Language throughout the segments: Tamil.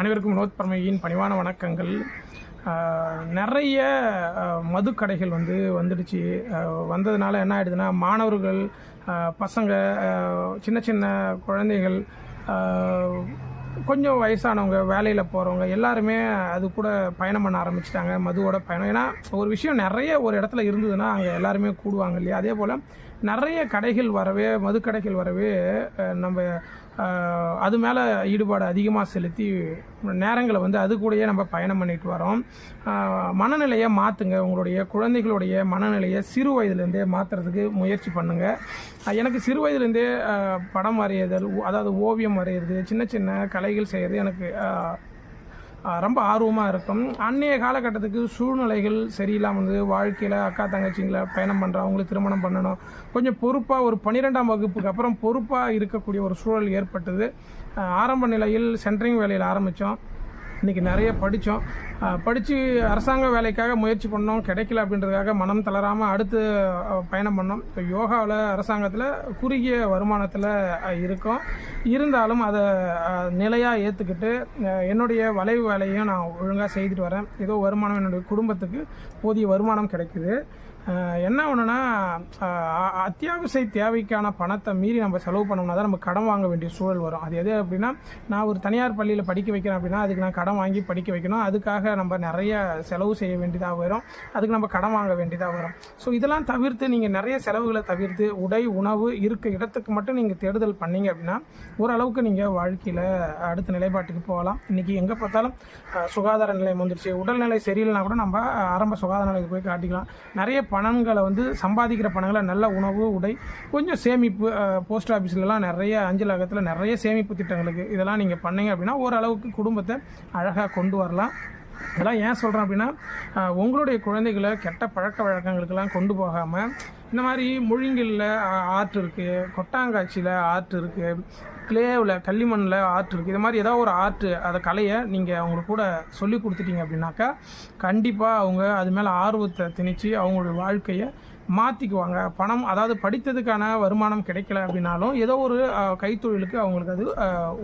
அனைவருக்கும் வினோத் பரமையின் பணிவான வணக்கங்கள். நிறைய மதுக்கடைகள் வந்து வந்துடுச்சு. வந்ததுனால என்ன ஆயிடுதுன்னா மாணவர்கள் பசங்க சின்ன சின்ன குழந்தைகள் கொஞ்சம் வயசானவங்க வேலையில் போகிறவங்க எல்லாருமே அது கூட பயணம் பண்ண ஆரம்பிச்சிட்டாங்க மதுவோட பயணம். ஏன்னா ஒரு விஷயம் நிறைய ஒரு இடத்துல இருந்ததுன்னா அங்கே எல்லாருமே கூடுவாங்க இல்லையா? அதே போல் நிறைய கடைகள் வரவே மதுக்கடைகள் வரவே நம்ம அது மேலே ஈடுபாடு அதிகமாக செலுத்தி நேரங்களை வந்து அது கூடயே நம்ம பயணம் பண்ணிட்டு வரோம். மனநிலையை மாற்றுங்க உங்களுடைய குழந்தைகளுடைய மனநிலையை சிறு வயதுலேருந்தே மாற்றுறதுக்கு முயற்சி பண்ணுங்கள் எனக்கு சிறு வயதுலேருந்தே படம் வரையுதல் ஓ- அதாவது ஓவியம் வரைகிறது சின்ன சின்ன கலைகள் செய்கிறது எனக்கு ரொம்ப ஆர்வமாக இருக்கும். அன்னைய காலகட்டத்துக்கு சூழ்நிலைகள் சரியில்லாமல் வந்து வாழ்க்கையில் அக்கா தங்கச்சிங்களை பயணம் பண்ணுறோம் அவங்களுக்கு திருமணம் பண்ணணும். கொஞ்சம் பொறுப்பாக ஒரு பன்னிரெண்டாம் வகுப்புக்கு அப்புறம் பொறுப்பாக இருக்கக்கூடிய ஒரு சூழல் ஏற்பட்டது. ஆரம்ப நிலையில் சென்ட்ரிங் வேலையில் ஆரம்பித்தோம் இன்றைக்கி நிறைய படித்தோம் படித்து அரசாங்க வேலைக்காக முயற்சி பண்ணோம். கிடைக்கல அப்படின்றதுக்காக மனம் தளராமல் அடுத்து பயணம் பண்ணோம். இப்போ யோகாவில் அரசாங்கத்தில் குறுகிய வருமானத்தில் இருக்கோம். இருந்தாலும் அதை நிலையாக ஏற்றுக்கிட்டு என்னுடைய வளைவு வேலையும் நான் ஒழுங்காக செய்துட்டு வரேன். ஏதோ வருமானம் என்னுடைய குடும்பத்துக்கு போதிய வருமானம் கிடைக்குது. என்ன ஒன்றுனா அத்தியாவசிய தேவைக்கான பணத்தை மீறி நம்ம செலவு பண்ணோம்னா தான் நம்ம கடன் வாங்க வேண்டிய சூழல் வரும். அது எது அப்படின்னா நான் ஒரு தனியார் பள்ளியில் படிக்க வைக்கிறேன் அப்படின்னா அதுக்கு நான் கடன் வாங்கி படிக்க வைக்கணும். அதுக்காக நம்ம நிறைய செலவு செய்ய வேண்டியதாக வரும். அதுக்கு நம்ம கடன் வாங்க வேண்டியதாக வரும். ஸோ இதெல்லாம் தவிர்த்து நீங்கள் நிறைய செலவுகளை தவிர்த்து உடை உணவு இருக்க இடத்துக்கு மட்டும் நீங்கள் தேடுதல் பண்ணீங்க அப்படின்னா ஓரளவுக்கு நீங்கள் வாழ்க்கையில் அடுத்த நிலைப்பாட்டுக்கு போகலாம். இன்றைக்கி எங்கே பார்த்தாலும் சுகாதார நிலையம் வந்துருச்சு. உடல்நிலை சரியில்லைனா கூட நம்ம ஆரம்ப சுகாதார நிலையத்துக்கு போய் காட்டிக்கலாம். நிறைய பணங்களை வந்து சம்பாதிக்கிற பணங்களை நல்ல உணவு உடை கொஞ்சம் சேமிப்பு போஸ்ட் ஆஃபீஸ்லலாம் நிறைய அஞ்சலகத்தில் நிறைய சேமிப்பு திட்டங்களுக்கு இதெல்லாம் நீங்கள் பண்ணீங்க அப்படின்னா ஓரளவுக்கு குடும்பத்தை அழகாக கொண்டு வரலாம். இதெல்லாம் ஏன் சொல்கிறேன் அப்படின்னா உங்களுடைய குழந்தைகளை கெட்ட பழக்க வழக்கங்களுக்கெல்லாம் கொண்டு போகாமல் இந்த மாதிரி முழுங்கில்ல ஆர்ட் இருக்குது கொட்டாங்காட்சியில் ஆர்ட் இருக்குது கிளேவில் களிமண்ணில் ஆர்ட் இருக்குது இது மாதிரி ஏதாவது ஒரு ஆர்ட் அதை கலையை நீங்கள் அவங்களுக்கு கூட சொல்லி கொடுத்துட்டீங்க அப்படின்னாக்கா கண்டிப்பாக அவங்க அது மேலே ஆர்வத்தை திணிச்சு அவங்களுடைய வாழ்க்கையை மாற்றிக்குவாங்க பணம் அதாவது படித்ததுக்கான வருமானம் கிடைக்கல அப்படின்னாலும் ஏதோ ஒரு கைத்தொழிலுக்கு அவங்களுக்கு அது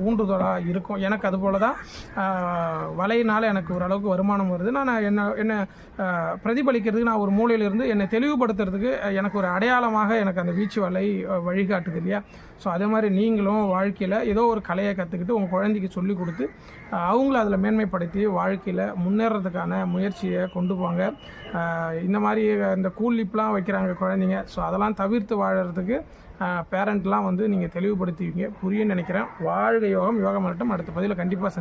ஊன்றுதலாக இருக்கும். எனக்கு அது போல் தான் வலையினால் எனக்கு ஓரளவுக்கு வருமானம் வருது. நான் என்ன என்னை பிரதிபலிக்கிறதுக்கு நான் ஒரு மூலையிலிருந்து என்னை தெளிவுபடுத்துறதுக்கு எனக்கு எனக்கு ஒரு அடையாளமாக எனக்கு அந்த வீச்சு வலை வழிகாட்டுது இல்லையா? ஸோ அதே மாதிரி நீங்களும் வாழ்க்கையில் ஏதோ ஒரு கலையை கற்றுக்கிட்டு உங்கள் குழந்தைக்கு சொல்லி கொடுத்து அவங்கள அதில் மேன்மைப்படுத்தி வாழ்க்கையில் முன்னேறதுக்கான முயற்சியை கொண்டு போங்க. இந்த மாதிரி இந்த கூலிப்லாம் வைக்கிறாங்க குழந்தைங்க. ஸோ அதெல்லாம் தவிர்த்து வாழறதுக்கு பேரண்ட்லாம் வந்து நீங்கள் தெளிவுபடுத்துவீங்க. புரியும்னு நினைக்கிறேன். வாழ்க யோகம். யோகம் மட்டும் அடுத்த பதிவில் கண்டிப்பாக சந்தி